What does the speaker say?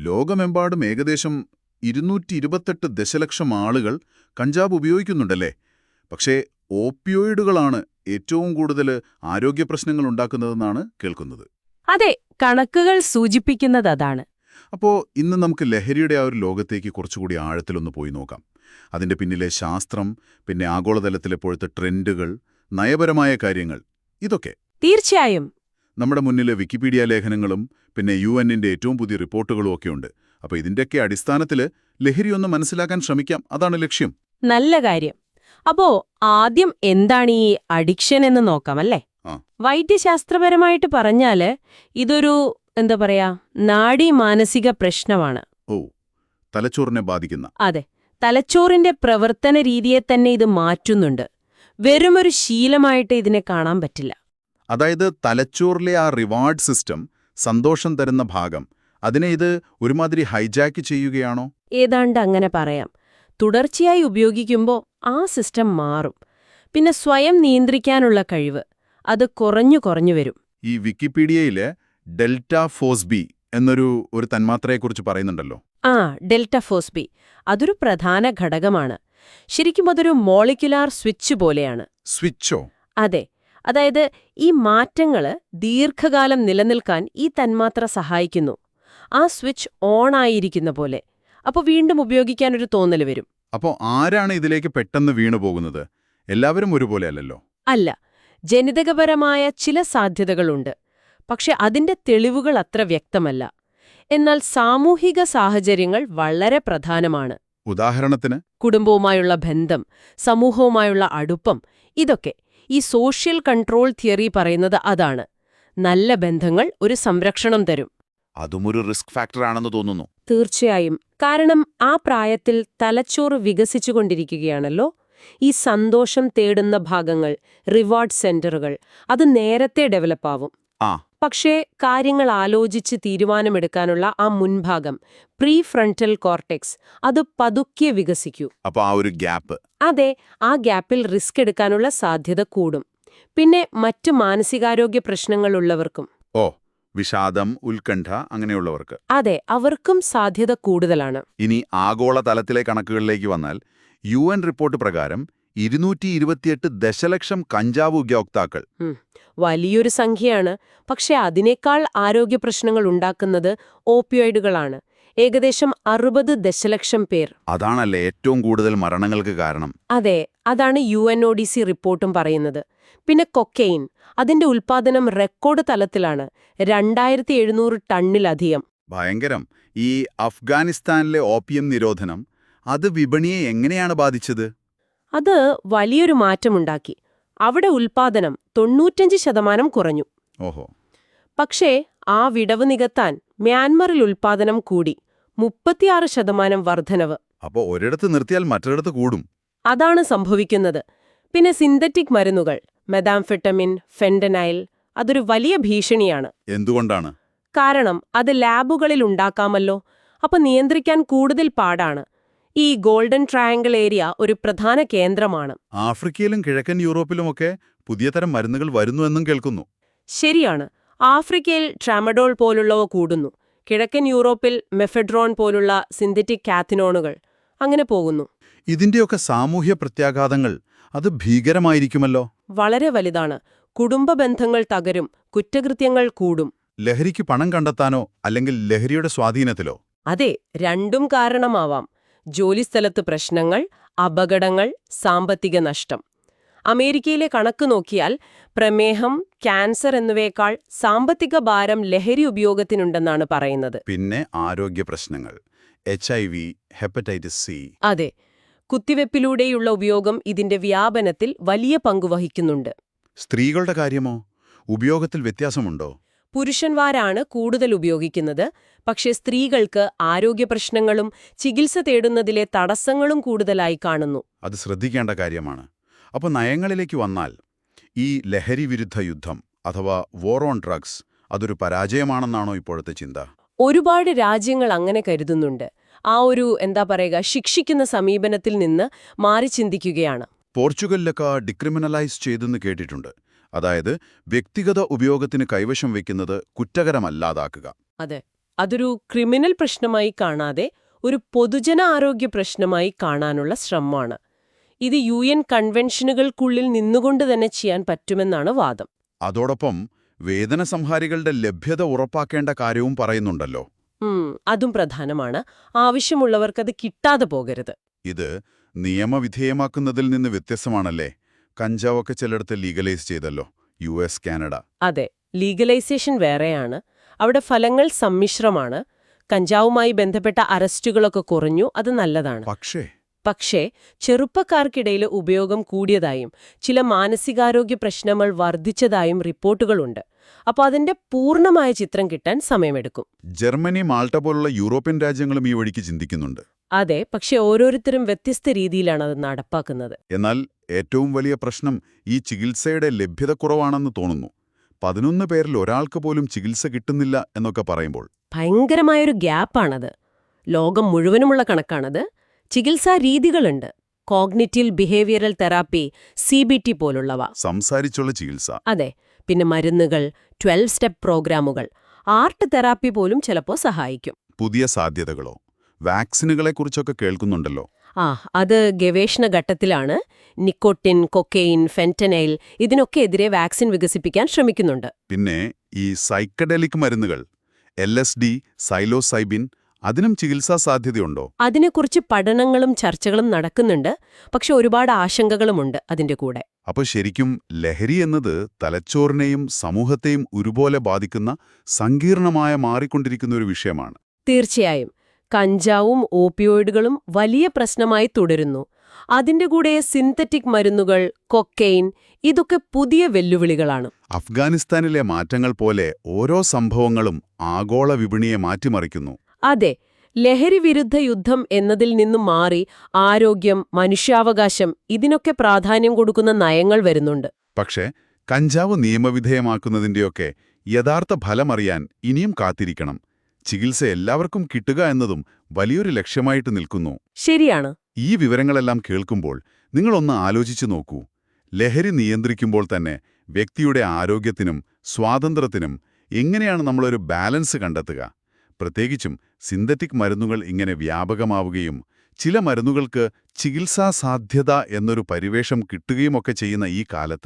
ലോകമെമ്പാടും ഏകദേശം ഇരുന്നൂറ്റി ഇരുപത്തെട്ട് ദശലക്ഷം ആളുകൾ കഞ്ചാബ് ഉപയോഗിക്കുന്നുണ്ടല്ലേ? പക്ഷേ ഓപ്പിയോയിഡുകളാണ് ഏറ്റവും കൂടുതൽ ആരോഗ്യ പ്രശ്നങ്ങൾ ഉണ്ടാക്കുന്നതെന്നാണ് കേൾക്കുന്നത്. അതെ കണക്കുകൾ സൂചിപ്പിക്കുന്നത് അതാണ്. അപ്പോൾ ഇന്ന് നമുക്ക് ലഹരിയുടെ ആ ഒരു ലോകത്തേക്ക് കുറച്ചുകൂടി ആഴത്തിലൊന്ന് പോയി നോക്കാം. അതിന്റെ പിന്നിലെ ശാസ്ത്രം പിന്നെ ആഗോളതലത്തിലെ ഇപ്പോഴത്തെ ട്രെൻഡുകൾ നയപരമായ കാര്യങ്ങൾ ഇതൊക്കെ. തീർച്ചയായും. നമ്മുടെ മുന്നിലെ വിക്കിപീഡിയ ലേഖനങ്ങളും പിന്നെ യു എന്നിന്റെ ഏറ്റവും പുതിയ റിപ്പോർട്ടുകളും ഒക്കെ ഉണ്ട്. അപ്പോൾ ഇതിന്റെയൊക്കെ അടിസ്ഥാനത്തിൽ ലഹരി ഒന്ന് മനസ്സിലാക്കാൻ ശ്രമിക്കാം. അതാണ് ലക്ഷ്യം. നല്ല കാര്യം. അപ്പോ ആദ്യം എന്താണ് ഈ അഡിക്ഷൻ എന്ന് നോക്കാം അല്ലേ. വൈദ്യശാസ്ത്രപരമായിട്ട് പറഞ്ഞാൽ ഇതൊരു എന്താ പറയാ നാഡി മാനസിക പ്രശ്നമാണ്. ഓ തലച്ചോറിനെ ബാധിക്കുന്ന. അതെ. തലച്ചോറിന്റെ പ്രവർത്തന രീതിയെ തന്നെ ഇത് മാറ്റുന്നുണ്ട്. വെറുമൊരു ശീലമായിട്ട് ഇതിനെ കാണാൻ പറ്റില്ല. അതായത് തലച്ചോറിലെ ആ റിവാർഡ് സിസ്റ്റം സന്തോഷം തരുന്ന ഭാഗം. അതിനെ ഇത് ഒരുമാതിരി ഹൈജാക്ക് ചെയ്യുകയാണോ? ഏതാണ്ട് അങ്ങനെ പറയാം. തുടർച്ചയായി ഉപയോഗിക്കുമ്പോൾ ആ സിസ്റ്റം മാറും. പിന്നെ സ്വയം നിയന്ത്രിക്കാനുള്ള കഴിവ്. അത് കുറഞ്ഞു കുറഞ്ഞു വരും. ഈ വിക്കിപീഡിയയിലെ ഡെൽറ്റ ഫോസ്ബി എന്നൊരു ഒരു തന്മാത്രയെക്കുറിച്ച് പറയുന്നുണ്ടല്ലോ. ആ ഡെൽറ്റ ഫോസ്ബി അതൊരു പ്രധാന ഘടകമാണ്. ശരിക്കും അതൊരു മോളിക്കുലാർ സ്വിച്ച് പോലെയാണ്. സ്വിച്ചോ? അതെ. അതായത് ഈ മാറ്റങ്ങൾ ദീർഘകാലം നിലനിൽക്കാൻ ഈ തന്മാത്ര സഹായിക്കുന്നു. ആ സ്വിച്ച് ഓൺ ആയിരിക്കുന്ന പോലെ. അപ്പോൾ വീണ്ടും ഉപയോഗിക്കാനൊരു തോന്നൽ വരും. അപ്പോൾ ആരാണ് ഇതിലേക്ക് പെട്ടെന്ന് വീണു പോകുന്നത്? എല്ലാവരും ഒരുപോലെ അല്ലല്ലോ? അല്ല. ജനിതകപരമായ ചില സാധ്യതകളുണ്ട്. പക്ഷെ അതിന്റെ തെളിവുകൾ അത്ര വ്യക്തമല്ല. എന്നാൽ സാമൂഹിക സാഹചര്യങ്ങൾ വളരെ പ്രധാനമാണ്. ഉദാഹരണത്തിന്? കുടുംബവുമായുള്ള ബന്ധം സമൂഹവുമായുള്ള അടുപ്പം ഇതൊക്കെ. ഈ സോഷ്യൽ കൺട്രോൾ തിയറി പറയുന്നത് അതാണ്. നല്ല ബന്ധങ്ങൾ ഒരു സംരക്ഷണം തരും. അതും ഒരു റിസ്ക് ഫാക്ടർ ആണെന്ന് തോന്നുന്നു. തീർച്ചയായും. കാരണം ആ പ്രായത്തിൽ തലച്ചോറ് വികസിച്ചുകൊണ്ടിരിക്കുകയാണല്ലോ ഈ സന്തോഷം തേടുന്ന ഭാഗങ്ങൾ റിവാർഡ് സെന്ററുകൾ അത് നേരത്തെ ഡെവലപ്പാവും. ആ. പക്ഷേ കാര്യങ്ങൾ ആലോചിച്ച് തീരുമാനമെടുക്കാനുള്ള ആ മുൻഭാഗം പ്രീ ഫ്രണ്ടൽ കോർട്ടെക്സ് അത് പതുക്കെ വികസിക്കൂ. അപ്പോൾ ആ ഒരു ഗ്യാപ്പ്. അതെ ആ ഗ്യാപ്പിൽ റിസ്ക് എടുക്കാനുള്ള സാധ്യത കൂടും. പിന്നെ മറ്റ് മാനസികാരോഗ്യ പ്രശ്നങ്ങളുള്ളവർക്കും ഓ വിഷാദം ഉത്കണ്ഠ അങ്ങനെയുള്ളവർക്ക്. അതെ അവർക്കും സാധ്യത കൂടുതലാണ്. ഇനി ആഗോള തലത്തിലെ കണക്കുകളിലേക്ക് വന്നാൽ യു എൻ റിപ്പോർട്ട് പ്രകാരം ഇരുന്നൂറ്റി ഇരുപത്തിയെട്ട് ദശലക്ഷം കഞ്ചാവ് ഉപയോക്താക്കൾ. വലിയൊരു സംഖ്യയാണ്. പക്ഷെ അതിനേക്കാൾ ആരോഗ്യ പ്രശ്നങ്ങൾ ഉണ്ടാക്കുന്നത് ഓപ്പിയോയിഡുകളാണ്. ഏകദേശം അറുപത് ദശലക്ഷം പേർ. അതാണല്ലേ ഏറ്റവും കൂടുതൽ മരണങ്ങൾക്ക് കാരണം. അതെ അതാണ് U N O D C റിപ്പോർട്ടും പറയുന്നത്. പിന്നെ കൊക്കെയിൻ. അതിന്റെ ഉൽപാദനം റെക്കോർഡ് തലത്തിലാണ്. രണ്ടായിരത്തി എഴുന്നൂറ് ടണ്ണിലധികം. ഭയങ്കരം. ഈ അഫ്ഗാനിസ്ഥാനിലെ ഓപ്പിയം നിരോധനം അത് വിപണിയെ എങ്ങനെയാണ് ബാധിച്ചത്? അത് വലിയൊരു മാറ്റമുണ്ടാക്കി. അവിടെ ഉൽപാദനം തൊണ്ണൂറ്റഞ്ച് ശതമാനം കുറഞ്ഞു. ഓഹോ. പക്ഷേ ആ വിടവ് നികത്താൻ മ്യാൻമറിൽ ഉൽപാദനം കൂടി മുപ്പത്തിയാറ് ശതമാനം വർധനവ്. അപ്പോൾ ഒരിടത്ത് നിർത്തിയാൽ മറ്റൊരിടത്ത് കൂടും. അതാണ് സംഭവിക്കുന്നത്. പിന്നെ സിന്തറ്റിക് മരുന്നുകൾ മെതാംഫെറ്റമിൻ ഫെൻഡനൈൽ അതൊരു വലിയ ഭീഷണിയാണ്. എന്തുകൊണ്ടാണ്? കാരണം അത് ലാബുകളിൽ ഉണ്ടാക്കാമല്ലോ. അപ്പൊ നിയന്ത്രിക്കാൻ കൂടുതൽ പാടാണ്. ഈ ഗോൾഡൻ ട്രയാങ്കിൾ ഏരിയ ഒരു പ്രധാന കേന്ദ്രമാണ്. ആഫ്രിക്കയിലും കിഴക്കൻ യൂറോപ്പിലുമൊക്കെ പുതിയ തരം മരുന്നുകൾ വരുന്നുവെന്നും കേൾക്കുന്നു. ശരിയാണ്. ആഫ്രിക്കയിൽ ട്രാമഡോൾ പോലുള്ളവ കൂടുന്നു. കിഴക്കൻ യൂറോപ്പിൽ മെഫെഡ്രോൺ പോലുള്ള സിന്തറ്റിക് കാത്തിനോണുകൾ അങ്ങനെ പോകുന്നു. ഇതിന്റെയൊക്കെ സാമൂഹ്യ പ്രത്യാഘാതങ്ങൾ അത് ഭീകരമായിരിക്കുമല്ലോ? വളരെ വലുതാണ്. കുടുംബ ബന്ധങ്ങൾ തകരും കുറ്റകൃത്യങ്ങൾ കൂടും. ലഹരിക്ക് പണം കണ്ടെത്താനോ അല്ലെങ്കിൽ ലഹരിയുടെ സ്വാധീനത്തിലോ? അതെ രണ്ടും കാരണമാവാം. ജോലിസ്ഥലത്ത് പ്രശ്നങ്ങൾ അപകടങ്ങൾ സാമ്പത്തിക നഷ്ടം. അമേരിക്കയിലെ കണക്ക് നോക്കിയാൽ പ്രമേഹം ക്യാൻസർ എന്നിവയേക്കാൾ സാമ്പത്തിക ഭാരം ലഹരി ഉപയോഗത്തിനുണ്ടെന്നാണ് പറയുന്നത്. പിന്നെ ആരോഗ്യ പ്രശ്നങ്ങൾ H I V hepatitis C. അതെ കുത്തിവെപ്പിലൂടെയുള്ള ഉപയോഗം ഇതിന്റെ വ്യാപനത്തിൽ വലിയ പങ്ക് വഹിക്കുന്നുണ്ട്. സ്ത്രീകളുടെ കാര്യമോ? ഉപയോഗത്തിൽ വ്യത്യാസമുണ്ടോ? പുരുഷന്മാരാണ് കൂടുതൽ ഉപയോഗിക്കുന്നത്. പക്ഷേ സ്ത്രീകൾക്ക് ആരോഗ്യ പ്രശ്നങ്ങളും ചികിത്സ തേടുന്നതിലെ തടസ്സങ്ങളും കൂടുതലായി കാണുന്നു. അത് ശ്രദ്ധിക്കേണ്ട കാര്യമാണ്. അപ്പോൾ നയങ്ങളിലേക്ക് വന്നാൽ ഈ ലഹരി വിരുദ്ധ യുദ്ധം അഥവാ വോർ ഓൺ ഡ്രഗ്സ് അതൊരു പരാജയമാണെന്നാണോ ഇപ്പോഴത്തെ ചിന്ത? ഒരുപാട് രാജ്യങ്ങൾ അങ്ങനെ കരുതുന്നുണ്ട്. ആ ഒരു എന്താ പറയുക ശിക്ഷിക്കുന്ന സമീപനത്തിൽ നിന്ന് മാറി ചിന്തിക്കുകയാണ്. പോർച്ചുഗലിലൊക്കെ ഡിക്രിമിനലൈസ് ചെയ്തെന്ന് കേട്ടിട്ടുണ്ട്. അതായത് വ്യക്തിഗത ഉപയോഗത്തിന് കൈവശം വയ്ക്കുന്നത് കുറ്റകരമല്ലാതാക്കുക. അതെ. അതൊരു ക്രിമിനൽ പ്രശ്നമായി കാണാതെ ഒരു പൊതുജന ആരോഗ്യ പ്രശ്നമായി കാണാനുള്ള ശ്രമമാണ്. ഇത് യു എൻ കൺവെൻഷനുകൾക്കുള്ളിൽ നിന്നുകൊണ്ട് തന്നെ ചെയ്യാൻ പറ്റുമെന്നാണ് വാദം. അതോടൊപ്പം വേദന സംഹാരികളുടെ ലഭ്യത ഉറപ്പാക്കേണ്ട കാര്യവും പറയുന്നുണ്ടല്ലോ. അതും പ്രധാനമാണ്. ആവശ്യമുള്ളവർക്കത് കിട്ടാതെ പോകരുത്. ഇത് നിയമവിധേയമാക്കുന്നതിൽ നിന്ന് വ്യത്യസ്തമാണല്ലേ? കഞ്ചാവൊക്കെ ചിലയിടത്ത് ലീഗലൈസ് ചെയ്തല്ലോ യു എസ് കാനഡ അതെ ലീഗലൈസേഷൻ വേറെയാണ്. അവിടെ ഫലങ്ങൾ സമ്മിശ്രമാണ്. കഞ്ചാവുമായി ബന്ധപ്പെട്ട അറസ്റ്റുകളൊക്കെ കുറഞ്ഞു അത് നല്ലതാണ്. പക്ഷേ. പക്ഷേ ചെറുപ്പക്കാർക്കിടയിൽ ഉപയോഗം കൂടിയതായും ചില മാനസികാരോഗ്യ പ്രശ്നങ്ങൾ വർദ്ധിച്ചതായും റിപ്പോർട്ടുകളുണ്ട്. അപ്പോൾ അതിന്റെ പൂർണമായ ചിത്രം കിട്ടാൻ സമയമെടുക്കും. ജർമ്മനി മാൾട്ട പോലുള്ള യൂറോപ്യൻ രാജ്യങ്ങളും ഈ വഴിക്ക് ചിന്തിക്കുന്നുണ്ട്. അതെ പക്ഷെ ഓരോരുത്തരും വ്യത്യസ്ത രീതിയിലാണ് അത് നടപ്പാക്കുന്നത്. എന്നാൽ ഏറ്റവും വലിയ പ്രശ്നം ഈ ചികിത്സയുടെ ലഭ്യതക്കുറവാണെന്ന് തോന്നുന്നു. പതിനൊന്ന് പേരിൽ ഒരാൾക്ക് പോലും ചികിത്സ കിട്ടുന്നില്ല എന്നൊക്കെ പറയുമ്പോൾ. ഭയങ്കരമായൊരു ഗ്യാപ്പാണത്. ലോകം മുഴുവനുമുള്ള കണക്കാണത്. ചികിത്സാ രീതികളുണ്ട്. Cognitive behavioural therapy C B T പോലുള്ളവ. സംസാരിച്ചുള്ള ചികിത്സ. അതെ. പിന്നെ മരുന്നുകൾ ട്വൽവ് സ്റ്റെപ്പ് പ്രോഗ്രാമുകൾ. ആർട്ട് തെറാപ്പി പോലും ചിലപ്പോൾ സഹായിക്കും. പുതിയ സാധ്യതകളോ? വാക്സിനുകളെക്കുറിച്ചൊക്കെ കേൾക്കുന്നുണ്ടല്ലോ. ആ അത് ഗവേഷണ ഘട്ടത്തിലാണ്. നിക്കോട്ടിൻ കൊക്കെയിൻ ഫെന്റനൈൽ ഇതിനൊക്കെ എതിരെ വാക്സിൻ വികസിപ്പിക്കാൻ ശ്രമിക്കുന്നുണ്ട്. പിന്നെ ഈ സൈക്കഡെലിക് മരുന്നുകൾ എൽ എസ് ഡി സൈലോസൈബിൻ അതിനും ചികിത്സാ സാധ്യതയുണ്ടോ? അതിനെക്കുറിച്ച് പഠനങ്ങളും ചർച്ചകളും നടക്കുന്നുണ്ട്. പക്ഷെ ഒരുപാട് ആശങ്കകളുമുണ്ട് അതിന്റെ കൂടെ. അപ്പോൾ ശരിക്കും ലഹരി എന്നത് തലച്ചോറിനെയും സമൂഹത്തെയും ഒരുപോലെ ബാധിക്കുന്ന സങ്കീർണമായ മാറിക്കൊണ്ടിരിക്കുന്ന ഒരു വിഷയമാണ്. തീർച്ചയായും. കഞ്ചാവും ഓപ്പിയോയിഡുകളും വലിയ പ്രശ്നമായി തുടരുന്നു. അതിന്റെ കൂടെ സിന്തറ്റിക് മരുന്നുകൾ കൊക്കെയിൻ ഇതൊക്കെ പുതിയ വെല്ലുവിളികളാണ്. അഫ്ഗാനിസ്ഥാനിലെ മാറ്റങ്ങൾ പോലെ ഓരോ സംഭവങ്ങളും ആഗോള വിപണിയെ മാറ്റിമറിക്കുന്നു. അതെ ലഹരി വിരുദ്ധ യുദ്ധം എന്നതിൽ നിന്നും മാറി ആരോഗ്യം മനുഷ്യാവകാശം ഇതിനൊക്കെ പ്രാധാന്യം കൊടുക്കുന്ന നയങ്ങൾ വരുന്നുണ്ട്. പക്ഷേ കഞ്ചാവ് നിയമവിധേയമാക്കുന്നതിന്റെയൊക്കെ യഥാർത്ഥ ഫലമറിയാൻ ഇനിയും കാത്തിരിക്കണം. ചികിത്സ എല്ലാവർക്കും കിട്ടുക എന്നതും വലിയൊരു ലക്ഷ്യമായിട്ട് നിൽക്കുന്നു. ശരിയാണ്. ഈ വിവരങ്ങളെല്ലാം കേൾക്കുമ്പോൾ നിങ്ങളൊന്ന് ആലോചിച്ചു നോക്കൂ. ലഹരി നിയന്ത്രിക്കുമ്പോൾ തന്നെ വ്യക്തിയുടെ ആരോഗ്യത്തിനും സ്വാതന്ത്ര്യത്തിനും എങ്ങനെയാണ് നമ്മളൊരു ബാലൻസ് കണ്ടെത്തുക? പ്രത്യേകിച്ചും സിന്തറ്റിക് മരുന്നുകൾ ഇങ്ങനെ വ്യാപകമാവുകയും ചില മരുന്നുകൾക്ക് ചികിത്സാ സാധ്യത എന്നൊരു പരിവേഷം കിട്ടുകയുമൊക്കെ ചെയ്യുന്ന ഈ കാലത്ത്